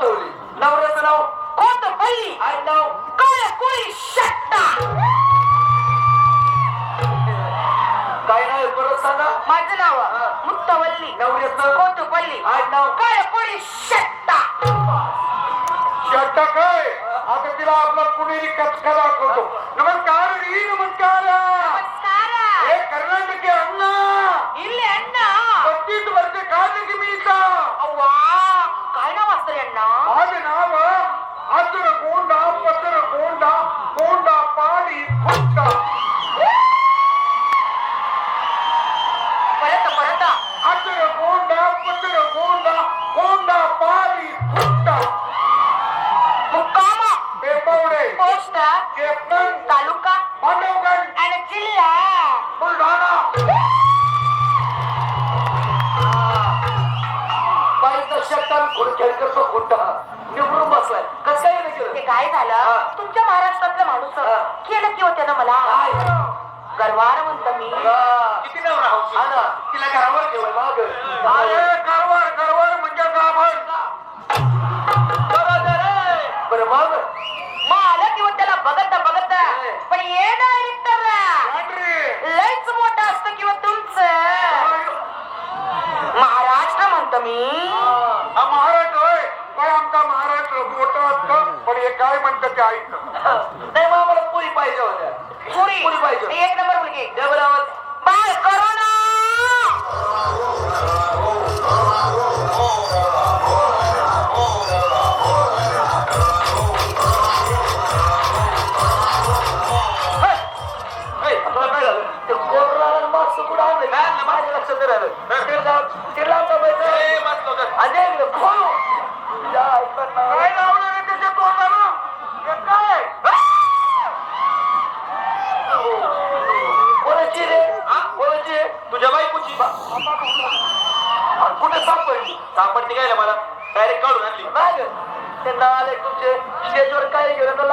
उठवली नवऱ्याचं नाव कोतपल्ली आई नाव काय कोळी शट्टा काय नाव आहे परत सांगा माझं नाव हा. मुक्तवल्ली नवऱ्याचं कोतपल्ली आई नाव काय कोळी शट्टा शट्टा काय आता तिला आपला पुणेरी कचका दाखवतो नमस्कार री नमस्कार नमस्कार हे कर्नाटकी तालुका आणि जिल्हा बुलढाणा निवडून बसलाय कसं काय काय झालं तुमच्या महाराष्ट्रातलं माणूस केलं की होत्या ना मला गरवार म्हणतो मी. किती नवरा हा तिला घरावर माग अरे कारवार कारवार म्हणजे गाभण. बरं मग मग आलं की त्याला बघत बघत पण ये डायरेक्टर पांढरे. लयच मोठं असतं किंवा तुमचं. महाराष्ट्र म्हणतो मी. हा. महाराष्ट्र होय. काय आमचा महाराष्ट्र मोठं असतं पण हे काय म्हणतं ते ऐकतं मग आम्हाला पुरी पाहिजे होत्या. पुरी पुरी पाहिजे. एक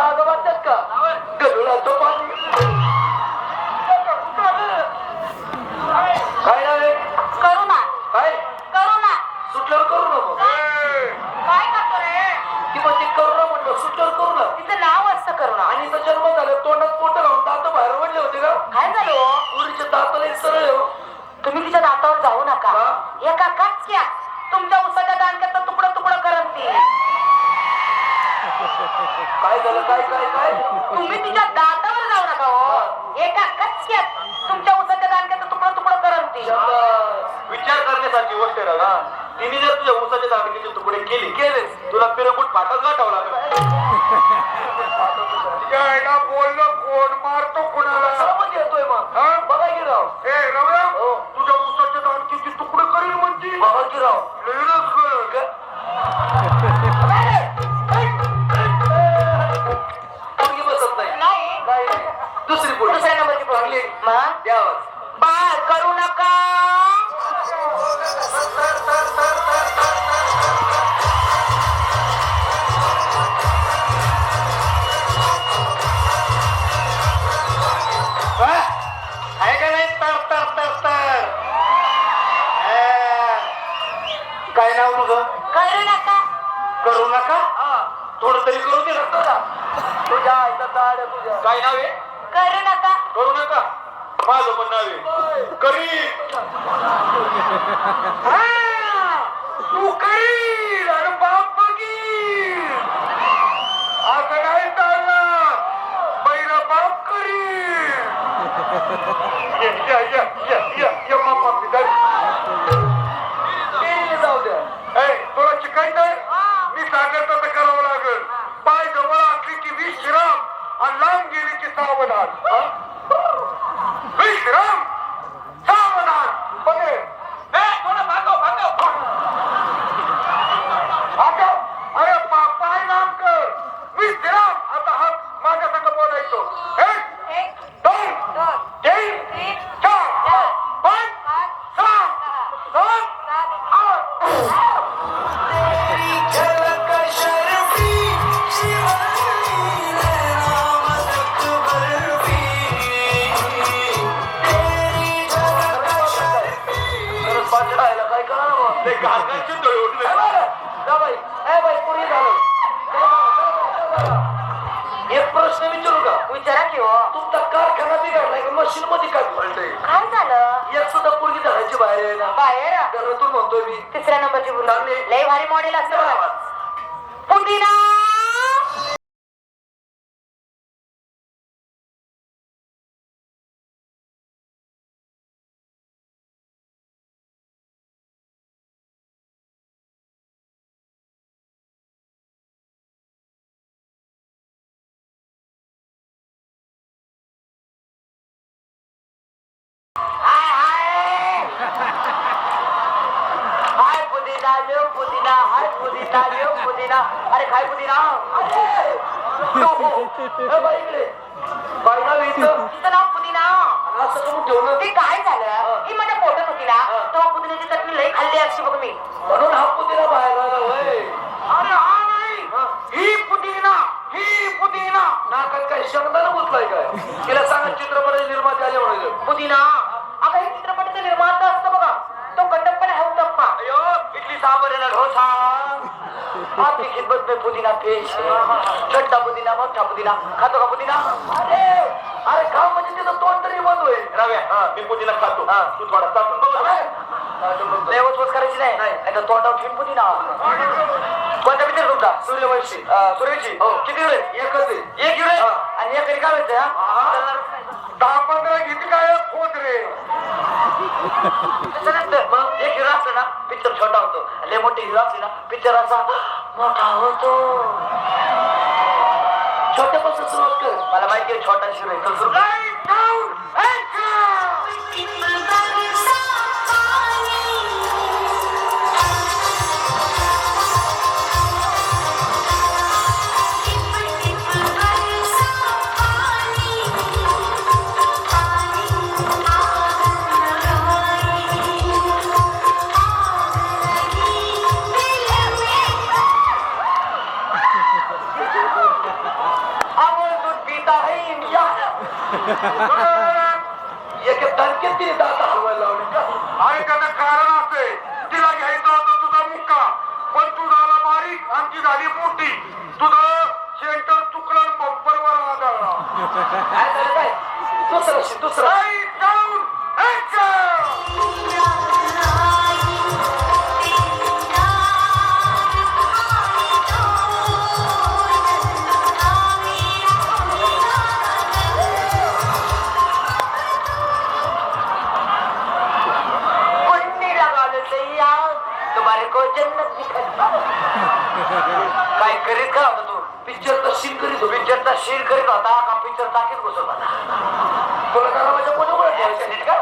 वाटतात का गरुडाचं पाणी काय नाही करोना काय करोना सुटल्यावर करू नको काय करतो रे? ती म्हणते करू ना म्हणलं सुटल्यावर करू ना तिचं नाव असतं करोना आणि तो जन्म झाला तोंडात पोट घालून दात बाहेर वडले होते का काय झालं पुरीचे दाताला सरळ. तुम्ही तिच्या दातावर जाऊ नका? एका काचक्या तुमच्या उसाच्या दांडक्याचा तुकडं तुकडं करत. ती काय झालं? काय काय काय? तुम्ही तिच्या दातावर जाऊ नका हो. एका कचक्यात तुमच्या उसाच्या दांडक्याचं तुकडं तुकडं करत ती. विचार करण्यासारखी गोष्ट आहे राजा तिने जर तुझ्या ऊसाच्या दांडकीचे तुकडे केले केलेच तुला पिरमुट फाटच गाठावं लागेल. यायला बोललं कोण मारतो कुणाला? समज येतोय मग. हा? बघा की राव. ए रव्या हो. तुझ्या उसाच्या दांडकीची तुकडे करील म्हणजे बघा की राव. लयच कर. बाळ करू नका. काय नाव तुझं? करू नका. करू नका? थोडं तरी करू दे. तुझ्या तुझ्या. काय नाव आहे? करू नका. करू नका. माझं नाव आहे करी हा, तू करील अरे बाप बघील असं नाही चालणार. बैरा बाप करील ये, ये, ये, ये, ये, ये, मामा, पिदारी. जाऊ द्या. तुला शिकायचंय? मी सांगत करावं लागेल. पाय जवळ असली की विश्राम आणि लांब गेली की सावधान. हा? एक प्रश्न विचारू का? विचारा की हो. तुमचा कारखाना बिघडलाय का? मशीन मध्ये काय पडलंय काय झालं? एक सुद्धा पूर्वी धरायची बाहेर आहे ना बाहेर घरातून म्हणतोय मी. तिसऱ्या नंबरची लय भारी मॉडेल असतं ते काय झालं? ही. माझ्या पोटात होती ना. तेव्हा पुदिन्याची चटणी लई खाल्ली असती बघ मी. म्हणून हा पुदिना बाहेर आला होय अरे हा नाही ही. पुदिना ही पुदिना नाकात काय शब्दाला गुतलाय काय? तिला सांगा चित्रपटाचे निर्माते आले म्हणायचं पुदिना अगं हे चित्रपटाचं निर्माता असतं बघा. तो गटप्पा नाही हवटप्पा अयो इडली सांबर आहे ना ढोसा आपली खिदमत में पुदिना पेश है छोटा पुदिना मोठा पुदिना खातो का पुदिना अरे अरे काम म्हणजे तिथं तोंड तरी बंद होईल राव्या मी पुदिना खातो तू थोडा चाटून बघ वचवच करायची नाही नाही तर तोंडावर ठेवून पुदिना कोणता मित्र तुमचा सूर्यवंशी सूर्यवंशी हो किती वेळ एकच आहे एक वेळ आणि एक काय हा? दहा पंधरा घेते काय खोत रे एक हिरो असला ना पिक्चर छोटा होतो. लय मोठी हिरो असली ना पिक्चर असा मोठा होतो. छोट्यापासून सुरुवात कर. मला माहिती आहे छोटा आहे. चल सुरू एक दणकेत तिने दात हलवायला लावले. का अरे त्याचं कारण असे तिला घ्यायचा होता तुझा मुक्का. पण तू झाला बारीक आमची झाली मोठी. तुझं सेंटर चुकलं बंपरवर आदळला. काय झालं काय? दुसरं दुसरं बायको जन्नत काय करीत का होता तू पिक्चरचा सीन करीत पिक्चरचा सीन करीत होता. का पिक्चर टाकीत घुसत होता तुला माझ्या कोणी कोणी ठेवायचं? नीट का?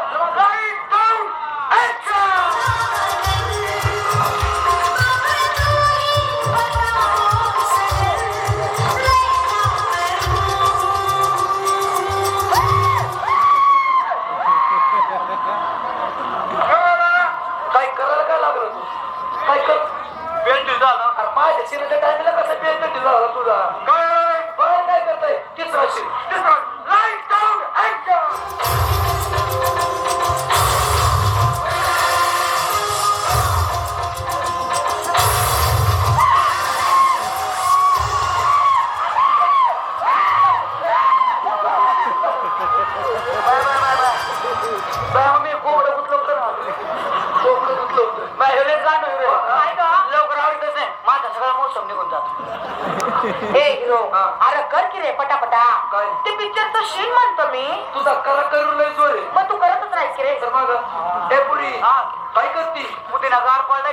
कर की रे पटापटा. काय? ते पिक्चरचं सीन म्हणतो मी. तुझा कला करून लय जोर आहे. मग तू करतच राहील की रे. तर मग हे. पुरी काय करती पुदिना गार पाळलाय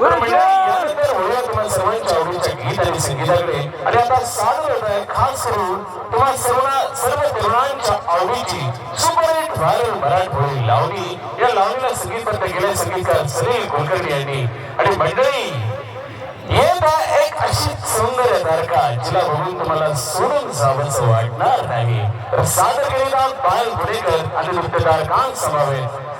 म्हणजे आणि आता सादर होत आहे खास करून तुम्हा सर्व तरुणांच्या आवडीची व्हायरल लावणी. या लावणीला संगीतबद्ध केले संगीतकार सलील कुलकर्णी यांनी. आणि मंडळी येत एक अशी सौंदर्य तारका जिला बघून तुम्हाला सोडून जावंसं वाटणार नाही. तर सादर केलेला पायल गुडेकर आणि नृत्यकार कान समावेत